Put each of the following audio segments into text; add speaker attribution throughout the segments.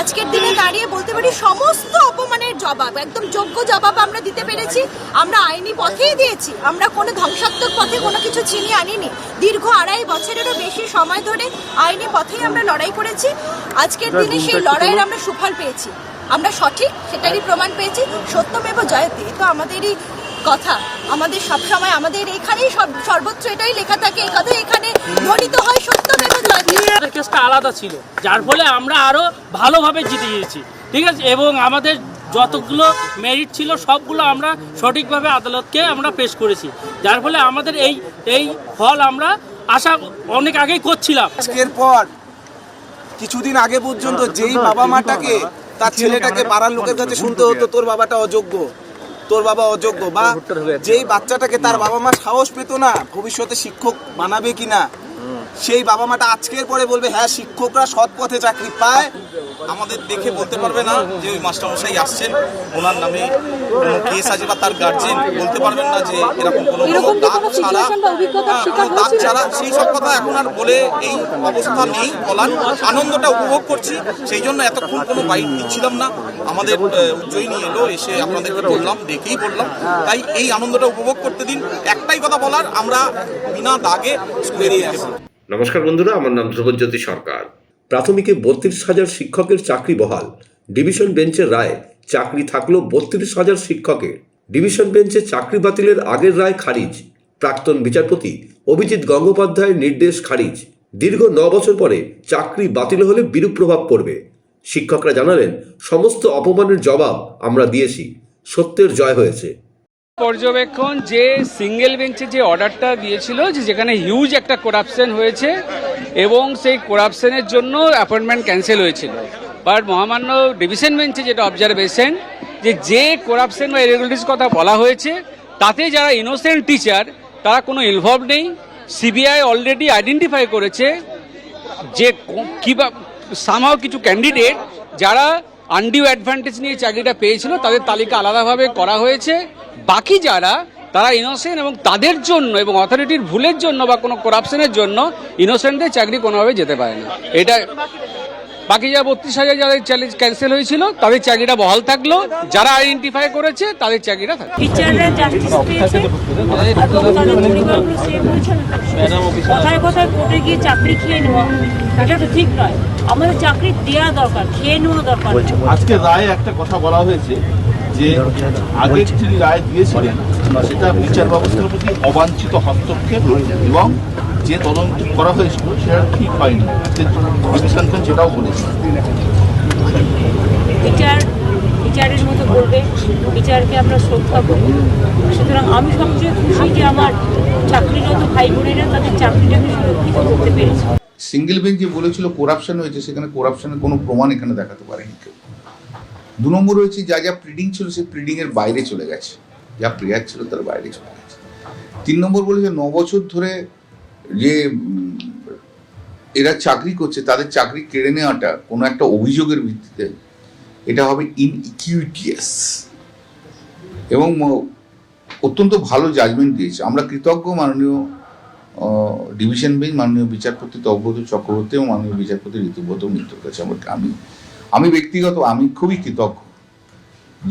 Speaker 1: আজকের দিনে দাঁড়িয়ে বলতে পারি সমস্ত অপমানের জবাব একদম যোগ্য জবাব আমরা দিতে পেরেছি। আমরা আইনি পথেই দিয়েছি। আমরা কোনো ধ্বংসাত্মক পথে কোনো কিছু ছিনিয়ে আনিনি। দীর্ঘ আড়াই বছরেরও বেশি সময় ধরে আইনি পথেই আমরা লড়াই করেছি। আজকের দিনে সেই লড়াইয়ের আমরা সুফল পেয়েছি। আমরা সঠিক সেটারই প্রমাণ পেয়েছি। সত্যমেব জয়তে তো আমাদেরই কথা। আমাদের সবসময় আমাদের এখানেই সব- সর্বত্র এটাই লেখা থাকে এই কথা এখানে ধ্বনিত হয় সত্যমেব জয়তে
Speaker 2: কেসটা আলাদা ছিল যার ফলে আমরা আরও ভালোভাবে জিতে গিয়েছি ঠিক আছে? এবং আমাদের যতগুলো মেরিট ছিল সবগুলো আমরা সঠিকভাবে আদালতকে আমরা পেশ করেছি। যার ফলে আমাদের এই এই ফল আমরা আশা অনেক আগেই করছিলাম।
Speaker 3: আজকের পর কিছুদিন আগে পর্যন্ত যেই বাবা মাটাকে তার ছেলেটাকে পাড়ার লোকের কাছে শুনতে হতো তোর বাবাটা অযোগ্য। তোর বাবা অযোগ্য বা যেই বাচ্চাটাকে তার বাবা মা সাহস পেত না ভবিষ্যতে শিক্ষক বানাবে কিনা সেই বাবা মাটা আজকের পরে বলবে হ্যাঁ শিক্ষকরা সৎ পথে চাকরি পায়।
Speaker 4: আমাদের দেখে বলতে পারবে না যে ওই মাস্টারমশাই আসছেন। ওনার নামে কোনো কেস আছে বা তার গার্জেন বলতে পারবেন না যে এরকম কোনো দাগ ছাড়া হ্যাঁ, দাগ ছাড়া সেই সব কথা এখন আর বলে এই অবস্থা নেই বলার। আনন্দটা উপভোগ করছি সেই জন্য এতক্ষণ কোনো বাইক দিচ্ছিলাম না। আমাদের উজ্জয়িনী এলো এসে আপনাদেরকে বললাম দেখেই বললাম। তাই এই আনন্দটা উপভোগ করতে দিন। একটাই কথা বলার আমরা বিনা দাগে বেরিয়ে আসি।
Speaker 5: নমস্কার বন্ধুরা, আমার নাম ধ্রুবজ্যোতি সরকার। প্রাথমিকে বত্রিশ হাজার শিক্ষকের চাকরি বহাল। ডিভিশন বেঞ্চের রায়, চাকরি থাকল বত্রিশ হাজার শিক্ষকের। ডিভিশন বেঞ্চে চাকরি বাতিলের আগের রায় খারিজ। প্রাক্তন বিচারপতি অভিজিৎ গঙ্গোপাধ্যায়ের নির্দেশ খারিজ। দীর্ঘ ন বছর পরে চাকরি বাতিল হলে বিরূপ প্রভাব পড়বে। শিক্ষকরা জানালেন, সমস্ত অপমানের জবাব আমরা দিয়েছি। সত্যের জয় হয়েছে।
Speaker 6: পর্যবেক্ষণ যে সিঙ্গেল বেঞ্চে যে অর্ডারটা দিয়েছিল যে যেখানে হিউজ একটা করাপশন হয়েছে এবং সেই করাপশনের জন্য অ্যাপয়েন্টমেন্ট ক্যান্সেল হয়েছিল। বাট মহামান্য ডিভিশন বেঞ্চে যেটা অবজারভেশন যে যে করাপশন বা ইরেগুলারিটিস কথা বলা হয়েছে, তাতে যারা ইনোসেন্ট টিচার তারা কোনো ইনভলভ নেই। সিবিআই অলরেডি আইডেন্টিফাই করেছে যে কিবা সামহাও কিছু ক্যান্ডিডেট যারা আনডিউ অ্যাডভান্টেজ নিয়ে চাকরিটা পেয়েছিল, তাদের তালিকা আলাদাভাবে করা হয়েছে। বাকি যারা তারা ইনোসেন্ট এবং তাদের জন্য এবং অথরিটির ভুলের জন্য বা কোনো করাপশনের জন্য ইনোসেন্টদের চাকরি কোনোভাবে যেতে পারে না। এটা বাকি যা বত্রিশ হাজার যাদের চ্যালেঞ্জ ক্যান্সেল হয়েছিল তাদের চাকরিটা বহাল থাকল। যারা আইডেন্টিফাই করেছে তাদের চাকরিটা থাকল।
Speaker 7: কোথায় কোথায় কোর্টে গিয়ে চাকরি খেয়ে নেওয়া এটা তো ঠিক নয়। আমাদের চাকরি দেওয়া দরকার খেয়ে নেওয়া দরকার।
Speaker 8: আজকে রায়ে একটা কথা বলা হয়েছে যে আগে যিনি রায় দিয়েছিলেন সেটা বিচার ব্যবস্থার প্রতি অবাঞ্ছিত হস্তক্ষেপ এবং যে তদন্ত করা হয়েছিল সেটা ঠিক হয়নি। ডিভিশন বেঞ্চ সেটাও বলেছে
Speaker 7: টিচারের মতো বলবে বিচারকে আমরা শ্রদ্ধা করি। সুতরাং আমি সবচেয়ে খুশি যে আমার চাকরিরত ভাই বোনেরা তাদের চাকরিটাকে সুরক্ষিত করতে পেরেছে।
Speaker 9: সিঙ্গেল বেঞ্চ যে বলেছিল করাপশন হয়েছে। সেখানে করাপশনের কোনো প্রমাণ এখানে দেখাতে পারেনি কেউ। দু নম্বর হয়েছে যা যা প্রিডিং ছিল সেই প্রিডিং এর বাইরে চলে গেছে। যা প্রেয়ার ছিল তার বাইরে চলে গেছে। তিন নম্বর বলেছে ন বছর ধরে যে এরা চাকরি করছে, তাদের চাকরি কেড়ে নেওয়াটা কোনো একটা অভিযোগের ভিত্তিতে এটা হবে ইনইকুইটিয়াস এবং অত্যন্ত ভালো জাজমেন্ট দিয়েছে। আমরা কৃতজ্ঞ মাননীয় ডিভিশন বেঞ্চ মাননীয় বিচারপতি তব্রত চক্রবর্তী এবং মাননীয় বিচারপতি ঋতুব্রত মিত্রের কাছে। আমার, আমি আমি ব্যক্তিগত, আমি খুবই কৃতজ্ঞ।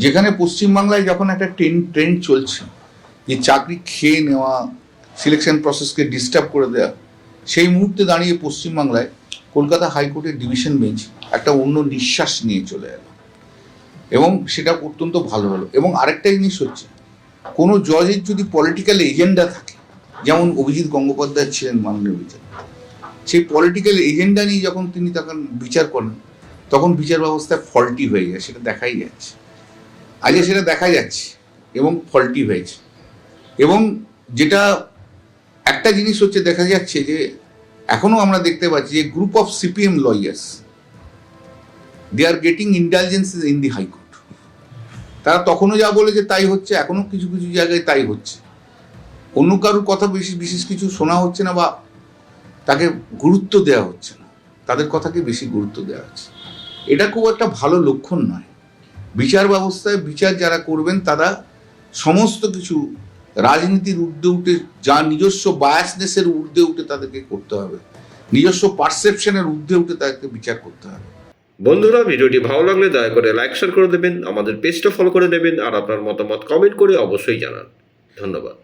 Speaker 9: যেখানে পশ্চিমবাংলায় যখন একটা ট্রেন ট্রেন্ড চলছে, যে চাকরি খেয়ে নেওয়া সিলেকশন প্রসেসকে ডিস্টার্ব করে দেওয়া সেই মুহূর্তে দাঁড়িয়ে পশ্চিমবাংলায় কলকাতা হাইকোর্টের ডিভিশন বেঞ্চ একটা অন্য নিঃশ্বাস নিয়ে চলে এলো। এবং সেটা অত্যন্ত ভালো হলো। এবং আরেকটা জিনিস হচ্ছে, কোনো জজের যদি পলিটিক্যাল এজেন্ডা থাকে, যেমন অভিজিৎ গঙ্গোপাধ্যায় ছিলেন মাননীয় বিচারপতি, সেই পলিটিক্যাল এজেন্ডা নিয়ে যখন তিনি তখন বিচার করেন তখন বিচার ব্যবস্থা ফল্টি হয়ে যায় সেটা দেখাই যাচ্ছে। আজকে সেটা দেখা যাচ্ছে এবং ফল্টি হয়েছে। এবং যেটা একটা জিনিস হচ্ছে দেখা যাচ্ছে যে, এখনও আমরা দেখতে পাচ্ছি যে group of CPM lawyers they are getting intelligence in the high court তারা তখনও যা বলেছে তাই হচ্ছে, এখনও কিছু কিছু জায়গায় তাই হচ্ছে। অন্য কারোর কথা বেশি, বিশেষ কিছু শোনা হচ্ছে না বা তাকে গুরুত্ব দেওয়া হচ্ছে না। তাদের কথাকে বেশি গুরুত্ব দেওয়া হচ্ছে। এটা খুব একটা ভালো লক্ষণ নয়। বিচার ব্যবস্থায় বিচার যারা করবেন, তারা সমস্ত কিছু রাজনীতির ঊর্ধ্বে উঠে, যা নিজস্ব বায়াসনেসের ঊর্ধ্বে উঠে তাদেরকে করতে হবে। নিজস্ব পারসেপশনের ঊর্ধ্বে উঠে তাদেরকে বিচার করতে হবে।
Speaker 5: বন্ধুরা, ভিডিওটি ভালো লাগলে দয়া করে লাইক শেয়ার করে দেবেন, আমাদের পেজটা ফলো করে দেবেন, আর আপনার মতামত কমেন্ট করে অবশ্যই জানান। ধন্যবাদ।